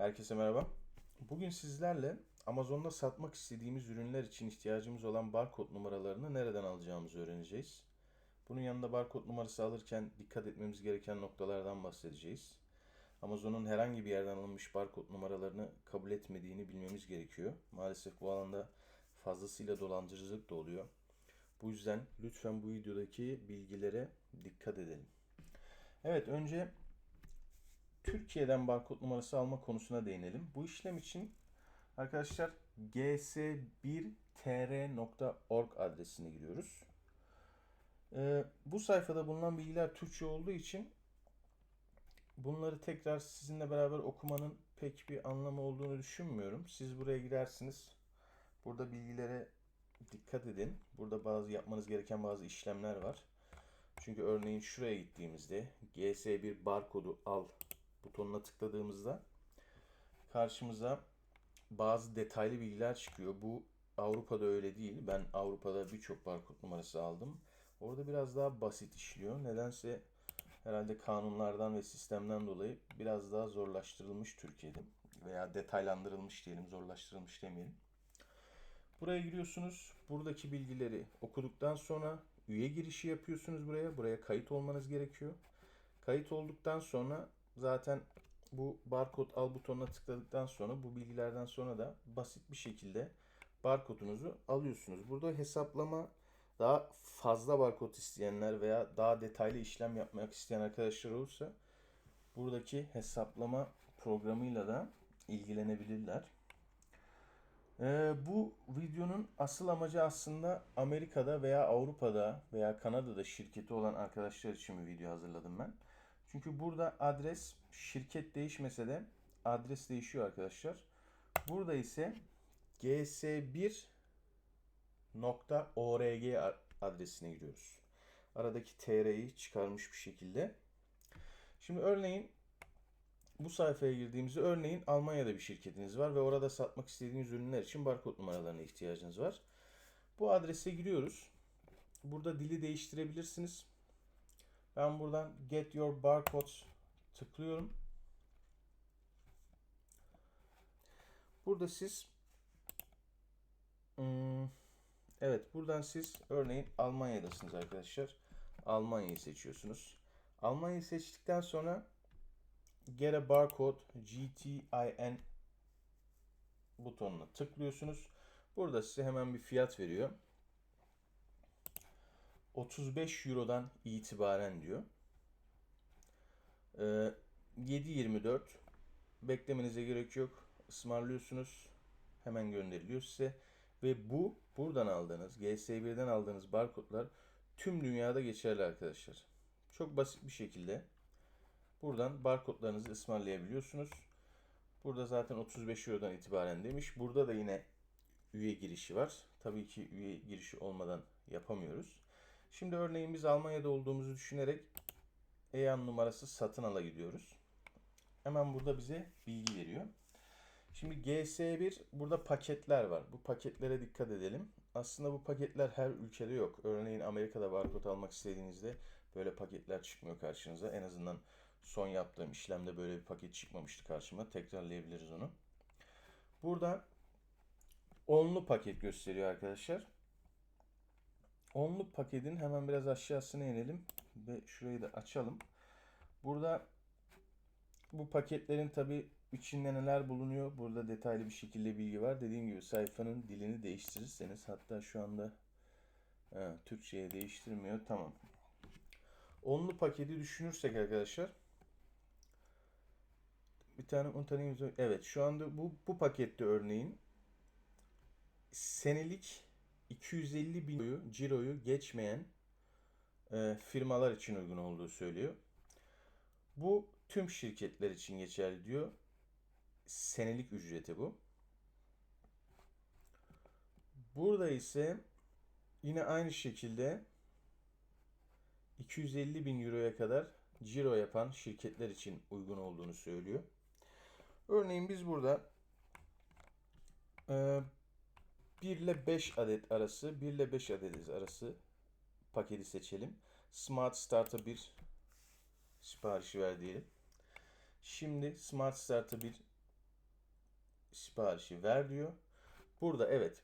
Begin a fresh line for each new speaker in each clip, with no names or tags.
Herkese merhaba. Bugün sizlerle Amazon'da satmak istediğimiz ürünler için ihtiyacımız olan barkod numaralarını nereden alacağımızı öğreneceğiz. Bunun yanında barkod numarası alırken dikkat etmemiz gereken noktalardan bahsedeceğiz. Amazon'un herhangi bir yerden alınmış barkod numaralarını kabul etmediğini bilmemiz gerekiyor. Maalesef bu alanda fazlasıyla dolandırıcılık da oluyor. Bu yüzden lütfen bu videodaki bilgilere dikkat edelim. Evet önce Türkiye'den barkod numarası alma konusuna değinelim. Bu işlem için arkadaşlar gs1tr.org adresine giriyoruz. Ee, bu sayfada bulunan bilgiler Türkçe olduğu için bunları tekrar sizinle beraber okumanın pek bir anlamı olduğunu düşünmüyorum. Siz buraya girersiniz. Burada bilgilere dikkat edin. Burada bazı yapmanız gereken bazı işlemler var. Çünkü örneğin şuraya gittiğimizde GS1 barkodu al butonuna tıkladığımızda karşımıza bazı detaylı bilgiler çıkıyor. Bu Avrupa'da öyle değil. Ben Avrupa'da birçok barkod numarası aldım. Orada biraz daha basit işliyor. Nedense herhalde kanunlardan ve sistemden dolayı biraz daha zorlaştırılmış Türkiye'de. Veya detaylandırılmış diyelim, zorlaştırılmış demeyelim. Buraya giriyorsunuz. Buradaki bilgileri okuduktan sonra üye girişi yapıyorsunuz buraya. Buraya kayıt olmanız gerekiyor. Kayıt olduktan sonra zaten bu barkod al butonuna tıkladıktan sonra bu bilgilerden sonra da basit bir şekilde barkodunuzu alıyorsunuz. Burada hesaplama daha fazla barkod isteyenler veya daha detaylı işlem yapmak isteyen arkadaşlar olursa buradaki hesaplama programıyla da ilgilenebilirler. Ee, bu videonun asıl amacı aslında Amerika'da veya Avrupa'da veya Kanada'da şirketi olan arkadaşlar için bir video hazırladım ben. Çünkü burada adres şirket değişmese de adres değişiyor arkadaşlar. Burada ise gs1.org adresine giriyoruz. Aradaki tr'yi çıkarmış bir şekilde. Şimdi örneğin bu sayfaya girdiğimizde örneğin Almanya'da bir şirketiniz var ve orada satmak istediğiniz ürünler için barkod numaralarına ihtiyacınız var. Bu adrese giriyoruz. Burada dili değiştirebilirsiniz. Ben buradan Get Your Barcodes tıklıyorum. Burada siz hmm, evet buradan siz örneğin Almanya'dasınız arkadaşlar. Almanya'yı seçiyorsunuz. Almanya'yı seçtikten sonra Get a Barcode GTIN butonuna tıklıyorsunuz. Burada size hemen bir fiyat veriyor. 35 Euro'dan itibaren diyor. Ee, 7.24 beklemenize gerek yok. Ismarlıyorsunuz. Hemen gönderiliyor size. Ve bu buradan aldığınız GS1'den aldığınız barkodlar tüm dünyada geçerli arkadaşlar. Çok basit bir şekilde buradan barkodlarınızı ısmarlayabiliyorsunuz. Burada zaten 35 Euro'dan itibaren demiş. Burada da yine üye girişi var. Tabii ki üye girişi olmadan yapamıyoruz. Şimdi örneğin biz Almanya'da olduğumuzu düşünerek EAN numarası satın ala gidiyoruz. Hemen burada bize bilgi veriyor. Şimdi GS1 burada paketler var. Bu paketlere dikkat edelim. Aslında bu paketler her ülkede yok. Örneğin Amerika'da barkod almak istediğinizde böyle paketler çıkmıyor karşınıza. En azından son yaptığım işlemde böyle bir paket çıkmamıştı karşıma. Tekrarlayabiliriz onu. Burada onlu paket gösteriyor arkadaşlar. Onlu paketin hemen biraz aşağısına inelim ve şurayı da açalım. Burada bu paketlerin tabi içinde neler bulunuyor burada detaylı bir şekilde bilgi var. Dediğim gibi sayfanın dilini değiştirirseniz hatta şu anda he, Türkçe'ye değiştirmiyor. Tamam. Onlu paketi düşünürsek arkadaşlar bir tane tane evet şu anda bu bu pakette örneğin senelik 250 bin euroyu, ciroyu geçmeyen e, firmalar için uygun olduğu söylüyor. Bu tüm şirketler için geçerli diyor. Senelik ücreti bu. Burada ise yine aynı şekilde 250 bin euroya kadar ciro yapan şirketler için uygun olduğunu söylüyor. Örneğin biz burada e, 1 ile 5 adet arası, 1 ile 5 adet arası paketi seçelim. Smart Starter 1 siparişi ver diyelim. Şimdi Smart Starter 1 siparişi ver diyor. Burada evet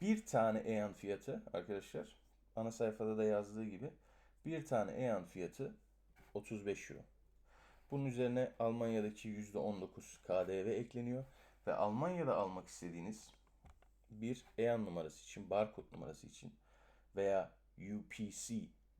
bir tane EAN fiyatı arkadaşlar ana sayfada da yazdığı gibi bir tane EAN fiyatı 35 euro. Bunun üzerine Almanya'daki %19 KDV ekleniyor ve Almanya'da almak istediğiniz bir EAN numarası için, barkod numarası için veya UPC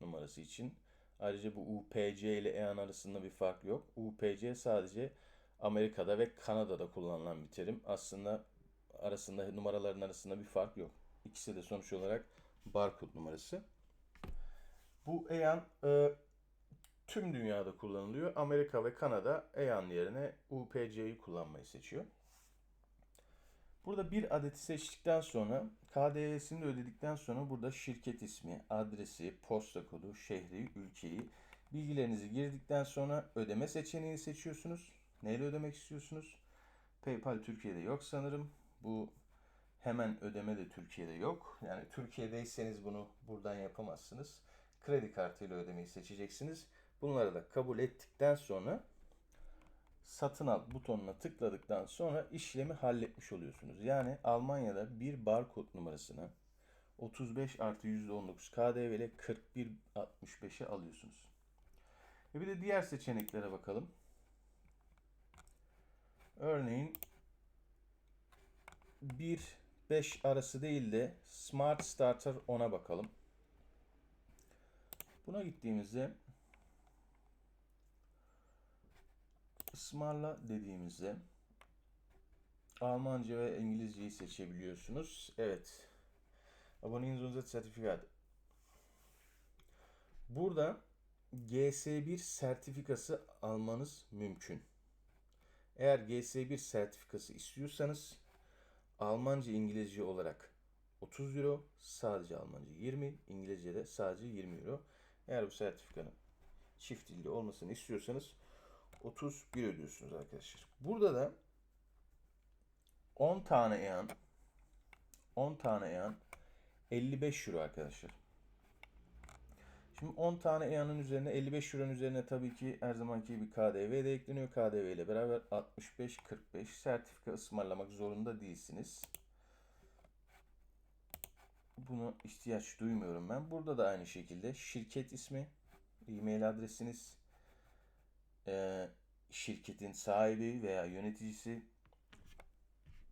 numarası için ayrıca bu UPC ile EAN arasında bir fark yok. UPC sadece Amerika'da ve Kanada'da kullanılan bir terim. Aslında arasında numaraların arasında bir fark yok. İkisi de sonuç olarak barkod numarası. Bu EAN e, tüm dünyada kullanılıyor. Amerika ve Kanada EAN yerine UPC'yi kullanmayı seçiyor. Burada bir adeti seçtikten sonra KDV'sini de ödedikten sonra burada şirket ismi, adresi, posta kodu, şehri, ülkeyi, bilgilerinizi girdikten sonra ödeme seçeneğini seçiyorsunuz. Neyle ödemek istiyorsunuz? PayPal Türkiye'de yok sanırım. Bu hemen ödeme de Türkiye'de yok. Yani Türkiye'deyseniz bunu buradan yapamazsınız. Kredi kartıyla ödemeyi seçeceksiniz. Bunları da kabul ettikten sonra satın al butonuna tıkladıktan sonra işlemi halletmiş oluyorsunuz. Yani Almanya'da bir barkod numarasını 35 artı %19 KDV ile 41.65'e alıyorsunuz. Ve bir de diğer seçeneklere bakalım. Örneğin 1-5 arası değil de Smart Starter 10'a bakalım. Buna gittiğimizde ısmarla dediğimizde Almanca ve İngilizceyi seçebiliyorsunuz. Evet. Aboneniz unser sertifikat. Burada GS1 sertifikası almanız mümkün. Eğer GS1 sertifikası istiyorsanız Almanca İngilizce olarak 30 euro, sadece Almanca 20, İngilizce'de sadece 20 euro. Eğer bu sertifikanın çift dilli olmasını istiyorsanız 31 ödüyorsunuz arkadaşlar. Burada da 10 tane EAN 10 tane EAN 55 euro arkadaşlar. Şimdi 10 tane EAN'ın üzerine 55 euronun üzerine tabii ki her zamanki gibi KDV de ekleniyor. KDV ile beraber 65-45 sertifika ısmarlamak zorunda değilsiniz. Buna ihtiyaç duymuyorum ben. Burada da aynı şekilde şirket ismi, e-mail adresiniz, e, şirketin sahibi veya yöneticisi,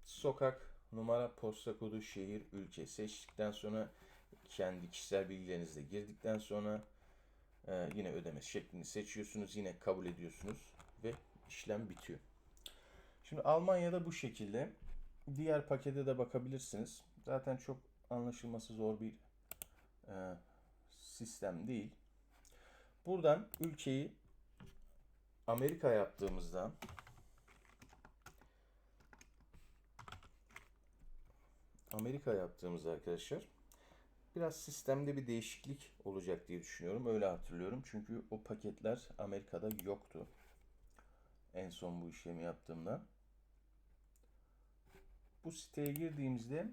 sokak, numara, posta kodu, şehir, ülke seçtikten sonra kendi kişisel bilgilerinizi de girdikten sonra e, yine ödeme şeklini seçiyorsunuz. Yine kabul ediyorsunuz ve işlem bitiyor. Şimdi Almanya'da bu şekilde. Diğer pakete de bakabilirsiniz. Zaten çok anlaşılması zor bir e, sistem değil. Buradan ülkeyi Amerika yaptığımızda Amerika yaptığımızda arkadaşlar biraz sistemde bir değişiklik olacak diye düşünüyorum. Öyle hatırlıyorum. Çünkü o paketler Amerika'da yoktu. En son bu işlemi yaptığımda. Bu siteye girdiğimizde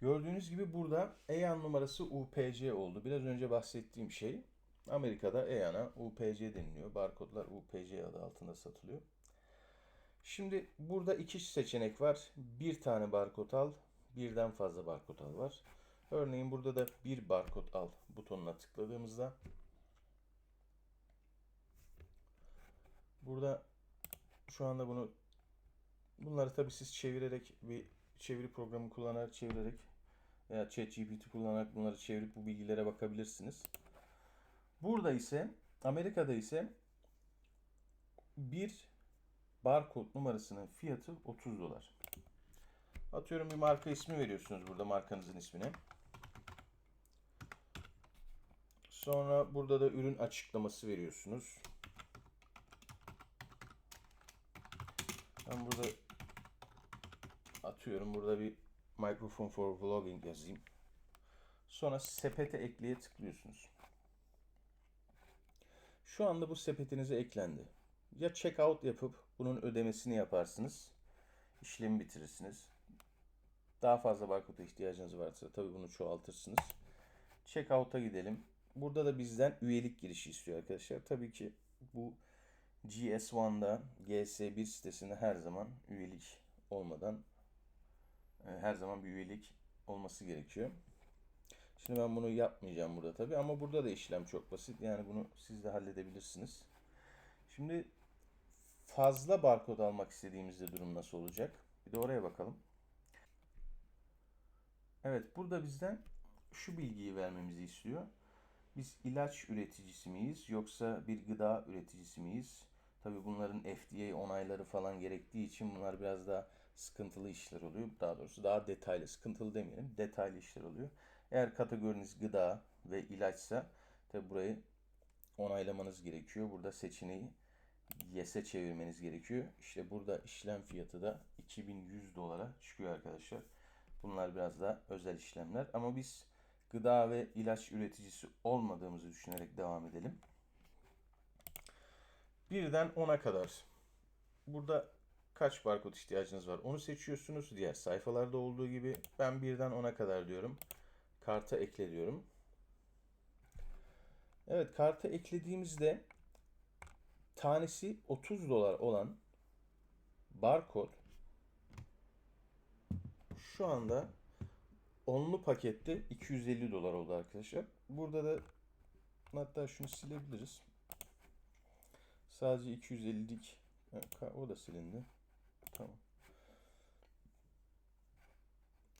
gördüğünüz gibi burada EAN numarası UPC oldu. Biraz önce bahsettiğim şey Amerika'da EAN'a UPC deniliyor. Barkodlar UPC adı altında satılıyor. Şimdi burada iki seçenek var. Bir tane barkod al, birden fazla barkod al var. Örneğin burada da bir barkod al butonuna tıkladığımızda burada şu anda bunu bunları tabii siz çevirerek bir çeviri programı kullanarak çevirerek veya ChatGPT kullanarak bunları çevirip bu bilgilere bakabilirsiniz. Burada ise Amerika'da ise bir barkod numarasının fiyatı 30 dolar. Atıyorum bir marka ismi veriyorsunuz burada markanızın ismini. Sonra burada da ürün açıklaması veriyorsunuz. Ben burada atıyorum burada bir microphone for vlogging yazayım. Sonra sepete ekleye tıklıyorsunuz. Şu anda bu sepetinize eklendi. Ya checkout yapıp bunun ödemesini yaparsınız. İşlemi bitirirsiniz. Daha fazla barkoda ihtiyacınız varsa tabii bunu çoğaltırsınız. Checkout'a gidelim. Burada da bizden üyelik girişi istiyor arkadaşlar. Tabii ki bu GS1'da GS1 sitesinde her zaman üyelik olmadan e, her zaman bir üyelik olması gerekiyor. Şimdi ben bunu yapmayacağım burada tabii ama burada da işlem çok basit. Yani bunu siz de halledebilirsiniz. Şimdi fazla barkod almak istediğimizde durum nasıl olacak? Bir de oraya bakalım. Evet, burada bizden şu bilgiyi vermemizi istiyor. Biz ilaç üreticisi miyiz yoksa bir gıda üreticisi miyiz? Tabii bunların FDA onayları falan gerektiği için bunlar biraz daha sıkıntılı işler oluyor. Daha doğrusu daha detaylı, sıkıntılı demeyelim, detaylı işler oluyor. Eğer kategoriniz gıda ve ilaçsa tabii burayı onaylamanız gerekiyor. Burada seçeneği YES'e çevirmeniz gerekiyor. İşte burada işlem fiyatı da 2100 dolara çıkıyor arkadaşlar. Bunlar biraz daha özel işlemler ama biz gıda ve ilaç üreticisi olmadığımızı düşünerek devam edelim. Birden 10'a kadar. Burada kaç barkod ihtiyacınız var? Onu seçiyorsunuz. Diğer sayfalarda olduğu gibi ben birden 10'a kadar diyorum. Karta ekle diyorum. Evet karta eklediğimizde tanesi 30 dolar olan barkod şu anda onlu pakette 250 dolar oldu arkadaşlar. Burada da hatta şunu silebiliriz. Sadece 250'lik o da silindi. Tamam.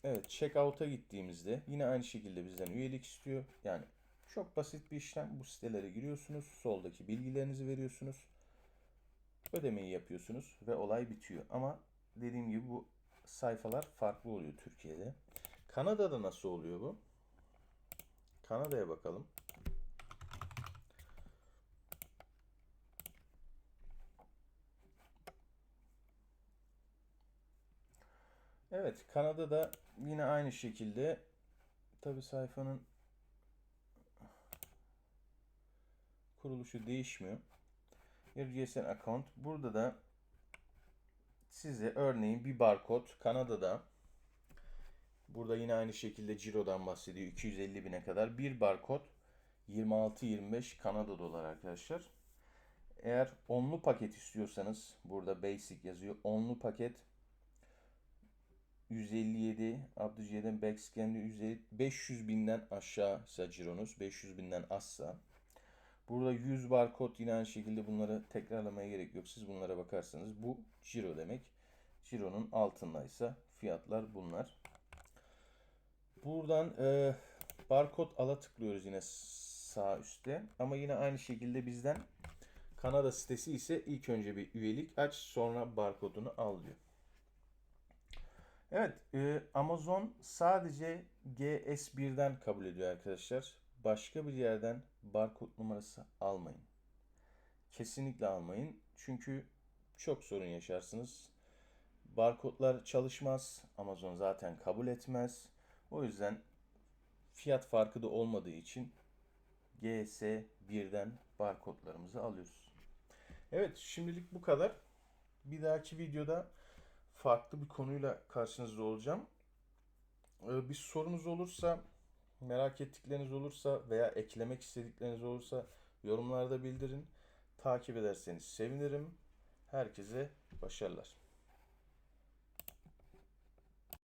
Evet, checkout'a gittiğimizde yine aynı şekilde bizden üyelik istiyor. Yani çok basit bir işlem. Bu sitelere giriyorsunuz. Soldaki bilgilerinizi veriyorsunuz. Ödemeyi yapıyorsunuz ve olay bitiyor. Ama dediğim gibi bu sayfalar farklı oluyor Türkiye'de. Kanada'da nasıl oluyor bu? Kanada'ya bakalım. Evet, Kanada'da yine aynı şekilde tabi sayfanın kuruluşu değişmiyor. Bir GSN account. Burada da size örneğin bir barkod Kanada'da burada yine aynı şekilde Ciro'dan bahsediyor 250 bine kadar bir barkod 26-25 Kanada dolar arkadaşlar. Eğer onlu paket istiyorsanız burada basic yazıyor. Onlu paket 157 Abdüciye'den backscan'de 150 500 binden aşağı ise cironuz 500 binden azsa Burada 100 barkod yine aynı şekilde bunları tekrarlamaya gerek yok. Siz bunlara bakarsanız bu ciro demek. Ciro'nun altındaysa fiyatlar bunlar. Buradan e, barkod ala tıklıyoruz yine sağ üstte. Ama yine aynı şekilde bizden Kanada sitesi ise ilk önce bir üyelik aç sonra barkodunu al diyor. Evet, e, Amazon sadece GS1'den kabul ediyor arkadaşlar. Başka bir yerden barkod numarası almayın. Kesinlikle almayın. Çünkü çok sorun yaşarsınız. Barkodlar çalışmaz. Amazon zaten kabul etmez. O yüzden fiyat farkı da olmadığı için GS1'den barkodlarımızı alıyoruz. Evet şimdilik bu kadar. Bir dahaki videoda farklı bir konuyla karşınızda olacağım. Ee, bir sorunuz olursa, merak ettikleriniz olursa veya eklemek istedikleriniz olursa yorumlarda bildirin. Takip ederseniz sevinirim. Herkese başarılar.